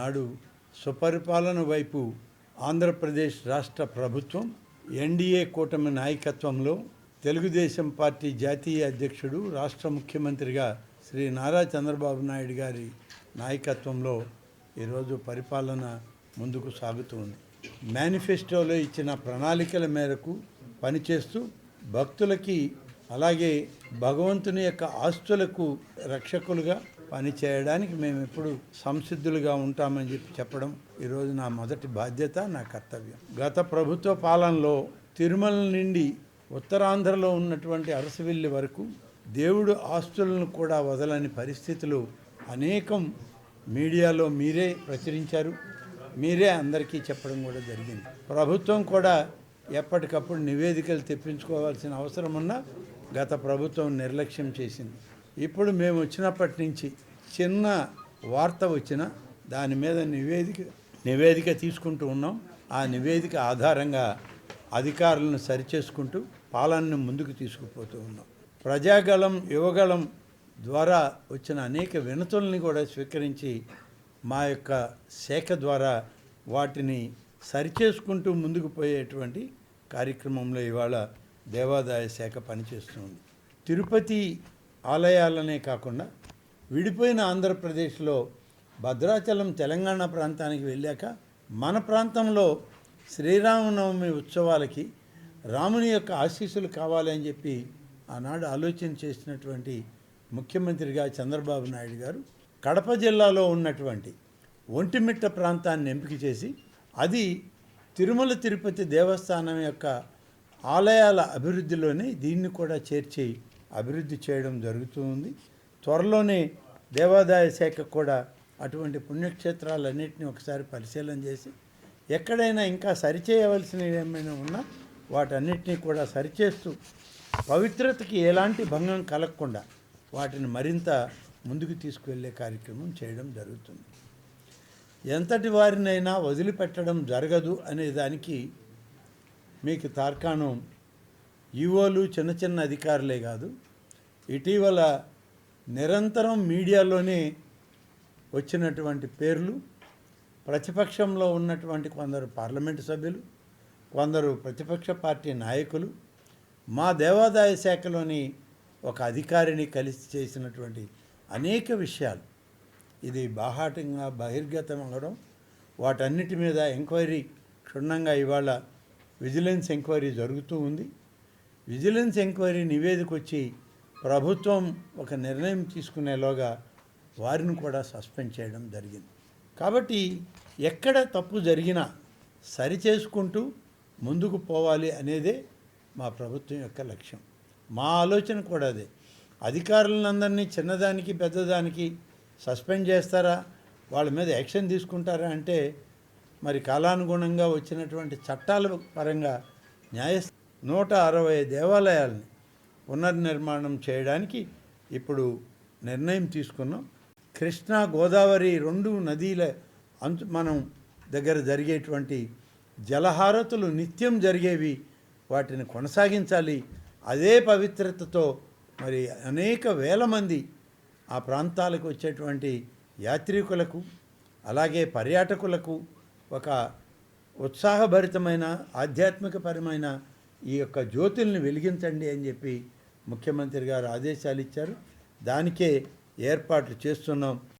నాడు సుపరిపాలన వైపు ఆంధ్రప్రదేశ్ రాష్ట్ర ప్రభుత్వం ఎన్డీఏ కూటమి నాయకత్వంలో తెలుగుదేశం పార్టీ జాతీయ అధ్యక్షుడు రాష్ట్ర ముఖ్యమంత్రిగా శ్రీ నారా చంద్రబాబు నాయుడు గారి నాయకత్వంలో ఈరోజు పరిపాలన ముందుకు సాగుతుంది మేనిఫెస్టోలో ఇచ్చిన ప్రణాళికల మేరకు పనిచేస్తూ భక్తులకి అలాగే భగవంతుని యొక్క ఆస్తులకు రక్షకులుగా పనిచేయడానికి మేము ఎప్పుడు సంసిద్ధులుగా ఉంటామని చెప్పి చెప్పడం ఈరోజు నా మొదటి బాధ్యత నా కర్తవ్యం. గత ప్రభుత్వ పాలనలో తిరుమల నుండి ఉత్తరాంధ్రలో ఉన్నటువంటి అరసవిల్లి వరకు దేవుడు ఆస్తులను కూడా వదలని పరిస్థితులు అనేకం మీడియాలో మీరే ప్రచురించారు. మీరే అందరికీ చెప్పడం కూడా జరిగింది. ప్రభుత్వం కూడా ఎప్పటికప్పుడు నివేదికలు తెప్పించుకోవాల్సిన అవసరం ఉన్నా గత ప్రభుత్వం నిర్లక్ష్యం చేసింది. ఇప్పుడు మేము వచ్చినప్పటి నుంచి చిన్న వార్త వచ్చిన దాని మీద నివేదిక నివేదిక తీసుకుంటూ ఉన్నాం. ఆ నివేదిక ఆధారంగా అధికారులను సరిచేసుకుంటూ పాలనను ముందుకు తీసుకుపోతూ ఉన్నాం. ప్రజాగళం యువగళం ద్వారా వచ్చిన అనేక వినతుల్ని కూడా స్వీకరించి మా యొక్క శాఖ ద్వారా వాటిని సరిచేసుకుంటూ ముందుకు పోయేటువంటి కార్యక్రమంలో ఇవాళ దేవాదాయ శాఖ పనిచేస్తుంది. తిరుపతి ఆలయాలనే కాకుండా విడిపోయిన ఆంధ్రప్రదేశ్లో భద్రాచలం తెలంగాణ ప్రాంతానికి వెళ్ళాక మన ప్రాంతంలో శ్రీరామనవమి ఉత్సవాలకి రాముని యొక్క ఆశీస్సులు కావాలి అని చెప్పి ఆనాడు ఆలోచన చేసినటువంటి ముఖ్యమంత్రిగా చంద్రబాబు నాయుడు గారు కడప జిల్లాలో ఉన్నటువంటి ఒంటిమిట్ట ప్రాంతాన్ని ఎంపిక చేసి అది తిరుమల తిరుపతి దేవస్థానం యొక్క ఆలయాల అభివృద్ధిలోనే దీన్ని కూడా చేర్చి అభివృద్ధి చేయడం జరుగుతుంది త్వరలోనే దేవాదాయ శాఖ కూడా అటువంటి పుణ్యక్షేత్రాలన్నింటినీ ఒకసారి పరిశీలన చేసి ఎక్కడైనా ఇంకా సరిచేయవలసినవి ఏమైనా ఉన్నా వాటన్నిటినీ కూడా సరిచేస్తూ పవిత్రతకి ఎలాంటి భంగం కలగకుండా వాటిని మరింత ముందుకు తీసుకువెళ్ళే కార్యక్రమం చేయడం జరుగుతుంది. ఎంతటి వారినైనా వదిలిపెట్టడం జరగదు అనే దానికి మీకు తార్కాణం ఈవోలు చిన్న చిన్న అధికారులే కాదు. ఇటీవల నిరంతరం మీడియాలోనే వచ్చినటువంటి పేర్లు ప్రతిపక్షంలో ఉన్నటువంటి కొందరు పార్లమెంటు సభ్యులు కొందరు ప్రతిపక్ష పార్టీ నాయకులు మా దేవాదాయ శాఖలోని ఒక అధికారిని కలిసి చేసినటువంటి అనేక విషయాలు. ఇది బాహాటంగా బహిర్గతం అవడం వాటన్నిటి మీద ఎంక్వైరీ క్షుణ్ణంగా ఇవాళ విజిలెన్స్ ఎంక్వైరీ జరుగుతూ ఉంది. విజిలెన్స్ ఎంక్వైరీ నివేదిక వచ్చి ప్రభుత్వం ఒక నిర్ణయం తీసుకునేలోగా వారిని కూడా సస్పెండ్ చేయడం జరిగింది. కాబట్టి ఎక్కడ తప్పు జరిగినా సరిచేసుకుంటూ ముందుకు పోవాలి అనేదే మా ప్రభుత్వం యొక్క లక్ష్యం. మా ఆలోచన కూడా అదే. అధికారులందరినీ చిన్నదానికి పెద్దదానికి సస్పెండ్ చేస్తారా? వాళ్ళ మీద యాక్షన్ తీసుకుంటారా అంటే మరి కాలానుగుణంగా వచ్చినటువంటి చట్టాల పరంగా న్యాయ నూట అరవై దేవాలయాలని పునర్నిర్మాణం చేయడానికి ఇప్పుడు నిర్ణయం తీసుకున్నాం. కృష్ణా గోదావరి రెండు నదీల అంచు మనం దగ్గర జరిగేటువంటి జలహారతులు నిత్యం జరిగేవి వాటిని కొనసాగించాలి. అదే పవిత్రతతో మరి అనేక వేల మంది ఆ ప్రాంతాలకు వచ్చేటువంటి యాత్రికులకు అలాగే పర్యాటకులకు ఒక ఉత్సాహభరితమైన ఆధ్యాత్మికపరమైన ఈ యొక్క జ్యోతుల్ని వెలిగించండి అని చెప్పి ముఖ్యమంత్రి గారు ఆదేశాలు ఇచ్చారు. దానికే ఏర్పాట్లు చేస్తున్నాం.